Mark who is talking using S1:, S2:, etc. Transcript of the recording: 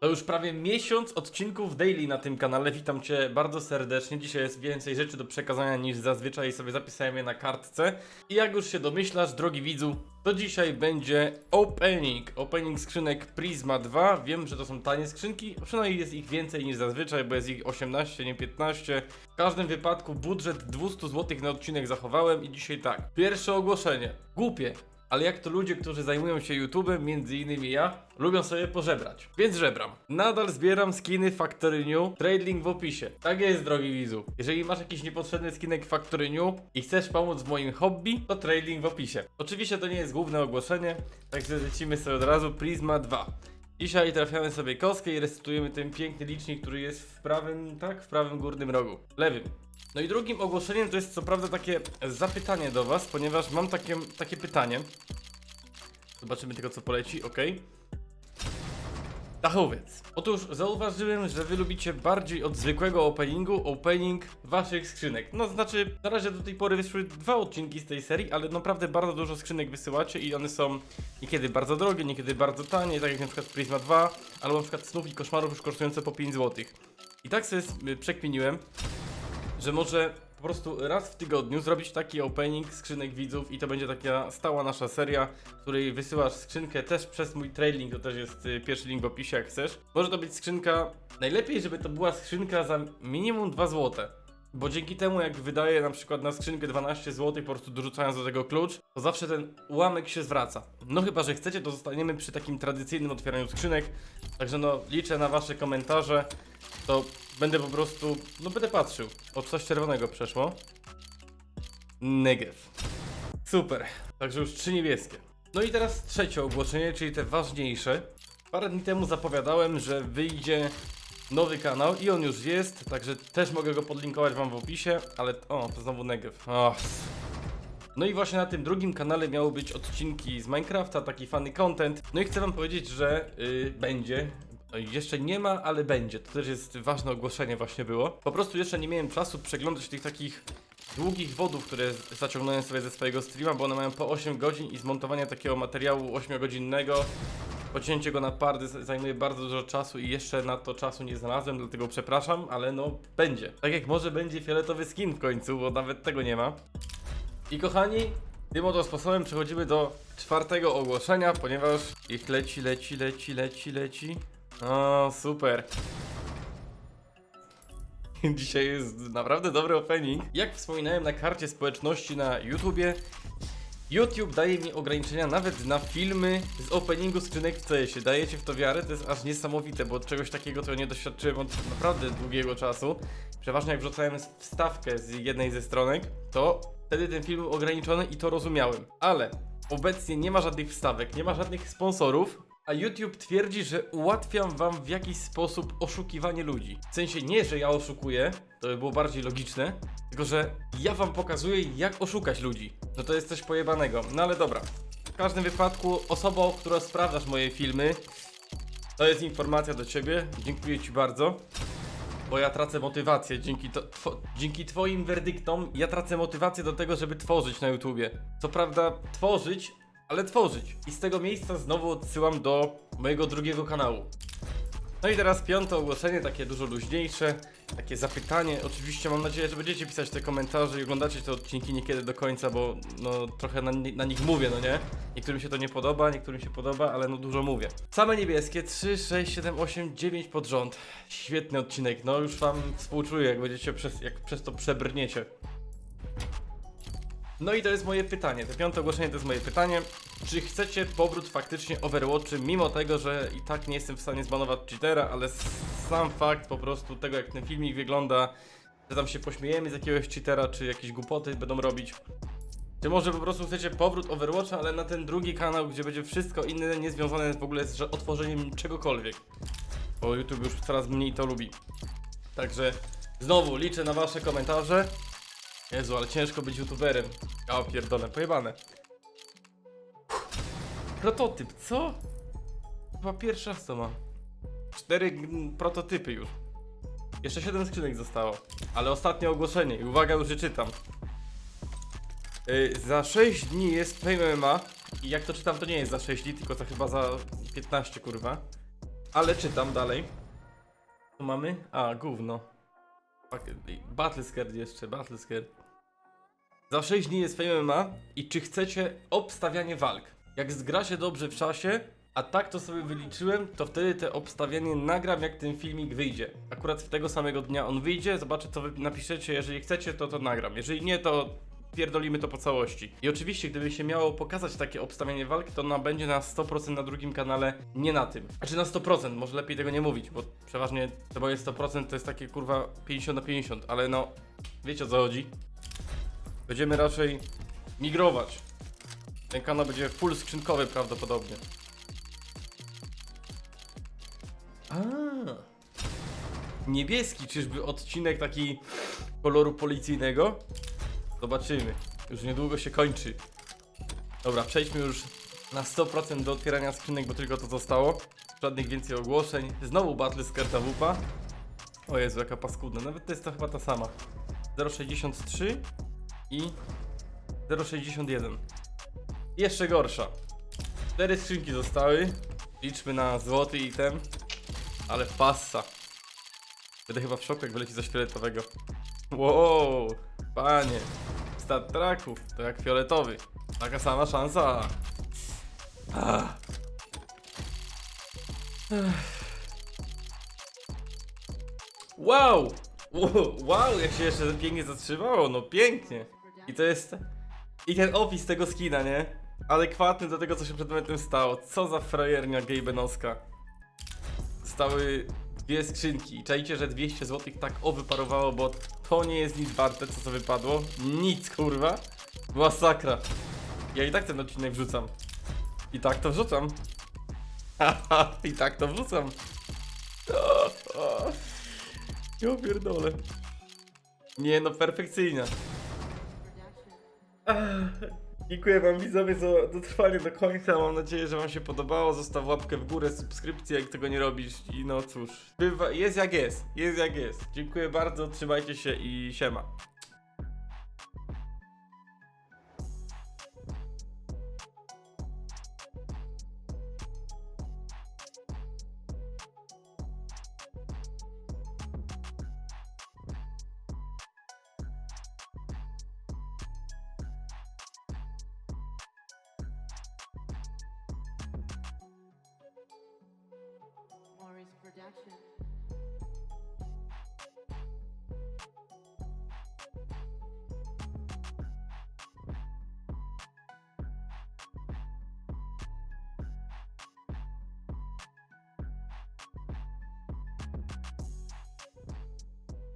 S1: To już prawie miesiąc odcinków daily na tym kanale. Witam Cię bardzo serdecznie. Dzisiaj jest więcej rzeczy do przekazania niż zazwyczaj sobie zapisałem je na kartce. I jak już się domyślasz, drogi widzu, to dzisiaj będzie opening. Opening skrzynek Prisma 2. Wiem, że to są tanie skrzynki, przynajmniej jest ich więcej niż zazwyczaj, bo jest ich 18, nie 15. W każdym wypadku budżet 200 zł na odcinek zachowałem i dzisiaj tak. Pierwsze ogłoszenie. Głupie. Ale jak to ludzie, którzy zajmują się YouTube'em, między innymi ja, lubią sobie pożebrać. Więc żebram. Nadal zbieram skiny Factory New, trade link w opisie. Tak jest, drogi widzu. Jeżeli masz jakiś niepotrzebny skinek Factory New i chcesz pomóc w moim hobby, to trade link w opisie. Oczywiście to nie jest główne ogłoszenie, także lecimy sobie od razu Prisma 2. Dzisiaj trafiamy sobie kostkę i resetujemy ten piękny licznik, który jest w prawym, tak? W prawym górnym rogu. Lewym. No i drugim ogłoszeniem to jest co prawda takie zapytanie do Was, ponieważ mam takie, takie pytanie. Zobaczymy tylko co poleci, ok. Dachowiec. Otóż zauważyłem, że Wy lubicie bardziej od zwykłego openingu opening Waszych skrzynek. No znaczy, na razie do tej pory wyszły dwa odcinki z tej serii, ale naprawdę bardzo dużo skrzynek wysyłacie i one są niekiedy bardzo drogie, niekiedy bardzo tanie, tak jak na przykład Prisma 2, albo na przykład Snów i Koszmarów już kosztujące po 5 zł. I tak sobie y, przekminiłem, że może po prostu raz w tygodniu zrobić taki opening skrzynek widzów i to będzie taka stała nasza seria, w której wysyłasz skrzynkę też przez mój trailing, to też jest y, pierwszy link w opisie jak chcesz. Może to być skrzynka, najlepiej żeby to była skrzynka za minimum 2 zł. Bo dzięki temu, jak wydaję na przykład na skrzynkę 12 zł, po prostu dorzucając do tego klucz, to zawsze ten ułamek się zwraca. No chyba, że chcecie, to zostaniemy przy takim tradycyjnym otwieraniu skrzynek. Także no, liczę na wasze komentarze. To będę po prostu, no będę patrzył. O, coś czerwonego przeszło. Negev. Super. Także już trzy niebieskie. No i teraz trzecie ogłoszenie, czyli te ważniejsze. Parę dni temu zapowiadałem, że wyjdzie nowy kanał i on już jest, także też mogę go podlinkować wam w opisie, ale o, to znowu Negev. O. No i właśnie na tym drugim kanale miały być odcinki z Minecrafta, taki funny content. No i chcę wam powiedzieć, że yy, będzie. Jeszcze nie ma, ale będzie. To też jest ważne ogłoszenie właśnie było. Po prostu jeszcze nie miałem czasu przeglądać tych takich długich wodów, które zaciągnąłem sobie ze swojego streama, bo one mają po 8 godzin i zmontowanie takiego materiału 8-godzinnego, pocięcie go na pardy zajmuje bardzo dużo czasu i jeszcze na to czasu nie znalazłem, dlatego przepraszam, ale no będzie. Tak jak może będzie fioletowy skin w końcu, bo nawet tego nie ma. I kochani, tym oto sposobem przechodzimy do czwartego ogłoszenia, ponieważ ich leci, leci, leci, leci, leci. O, super. Dzisiaj jest naprawdę dobry opening. Jak wspominałem na karcie społeczności na YouTubie, YouTube daje mi ograniczenia nawet na filmy z openingu skrzynek w CS-ie. Dajecie w to wiarę? To jest aż niesamowite, bo czegoś takiego to nie doświadczyłem od naprawdę długiego czasu. Przeważnie jak wrzucałem wstawkę z jednej ze stronek, to wtedy ten film był ograniczony i to rozumiałem. Ale obecnie nie ma żadnych wstawek, nie ma żadnych sponsorów, a YouTube twierdzi, że ułatwiam wam w jakiś sposób oszukiwanie ludzi. W sensie nie, że ja oszukuję, to by było bardziej logiczne, tylko że ja wam pokazuję, jak oszukać ludzi. No to jest coś pojebanego. No ale dobra. W każdym wypadku, osobą, która sprawdzasz moje filmy, to jest informacja do ciebie. Dziękuję ci bardzo. Bo ja tracę motywację dzięki, to, two, dzięki twoim werdyktom. Ja tracę motywację do tego, żeby tworzyć na YouTubie. Co prawda, tworzyć, ale tworzyć. I z tego miejsca znowu odsyłam do mojego drugiego kanału. No i teraz piąte ogłoszenie, takie dużo luźniejsze, takie zapytanie. Oczywiście mam nadzieję, że będziecie pisać te komentarze i oglądacie te odcinki niekiedy do końca, bo no trochę na, na nich mówię, no nie? Niektórym się to nie podoba, niektórym się podoba, ale no dużo mówię. Same niebieskie, 3, 6, 7, 8, 9 pod rząd. Świetny odcinek, no już wam współczuję, jak będziecie przez, jak przez to przebrniecie. No i to jest moje pytanie. To piąte ogłoszenie to jest moje pytanie. Czy chcecie powrót faktycznie Overwatchy, mimo tego, że i tak nie jestem w stanie zbanować cheatera, ale sam fakt po prostu tego, jak ten filmik wygląda, że tam się pośmiejemy z jakiegoś cheatera, czy jakieś głupoty będą robić. Czy może po prostu chcecie powrót Overwatcha, ale na ten drugi kanał, gdzie będzie wszystko inne, niezwiązane w ogóle z otworzeniem czegokolwiek. Bo YouTube już coraz mniej to lubi. Także znowu liczę na wasze komentarze. Jezu, ale ciężko być youtuberem. Ja pierdolę, pojebane. Prototyp, co? Chyba pierwszy raz to mam. Cztery prototypy już. Jeszcze 7 skrzynek zostało. Ale ostatnie ogłoszenie i uwaga, już je czytam. Yy, za 6 dni jest Fame i jak to czytam, to nie jest za 6 dni, tylko to chyba za 15, kurwa. Ale czytam dalej. Tu mamy? A, gówno. Fuck, Battlescard jeszcze, Battlescard. Za 6 dni jest Fame MMA i czy chcecie obstawianie walk? Jak zgra się dobrze w czasie, a tak to sobie wyliczyłem, to wtedy te obstawianie nagram jak ten filmik wyjdzie. Akurat w tego samego dnia on wyjdzie, zobaczę co wy napiszecie, jeżeli chcecie to to nagram, jeżeli nie to pierdolimy to po całości. I oczywiście gdyby się miało pokazać takie obstawianie walk, to ona będzie na 100% na drugim kanale, nie na tym. Znaczy na 100%, może lepiej tego nie mówić, bo przeważnie to moje 100% to jest takie kurwa 50 na 50, ale no wiecie o co chodzi. Będziemy raczej migrować. Ten kanał będzie full skrzynkowy prawdopodobnie. A. Niebieski, czyżby odcinek taki koloru policyjnego? Zobaczymy. Już niedługo się kończy. Dobra, przejdźmy już na 100% do otwierania skrzynek, bo tylko to zostało. Żadnych więcej ogłoszeń. Znowu Battle z karta wupa. O Jezu, jaka paskudna. Nawet to jest to chyba ta sama. 0,63 i 0,61. Jeszcze gorsza. Cztery skrzynki zostały. Liczmy na złoty item. Ale passa. Będę chyba w szoku, jak wyleci coś fioletowego. Wow, panie. Stat traków, to jak fioletowy. Taka sama szansa. Wow! Wow, jak się jeszcze pięknie zatrzymało, no pięknie. I to jest... I ten opis tego skina, nie? Adekwatny do tego, co się przed momentem stało. Co za frajernia Gabenowska. Stały dwie skrzynki. Czajcie, że 200 zł tak o wyparowało, bo to nie jest nic warte, co wypadło. Nic, kurwa. Masakra. Ja i tak ten odcinek wrzucam. I tak to wrzucam. Haha, i tak to wrzucam. Ja pierdolę. Nie no, perfekcyjnie. Dziękuję wam widzowie za dotrwanie do końca. Mam nadzieję, że wam się podobało. Zostaw łapkę w górę, subskrypcję, jak tego nie robisz. I no cóż, bywa, jest jak jest. Jest jak jest. Dziękuję bardzo, trzymajcie się i siema.
S2: Production.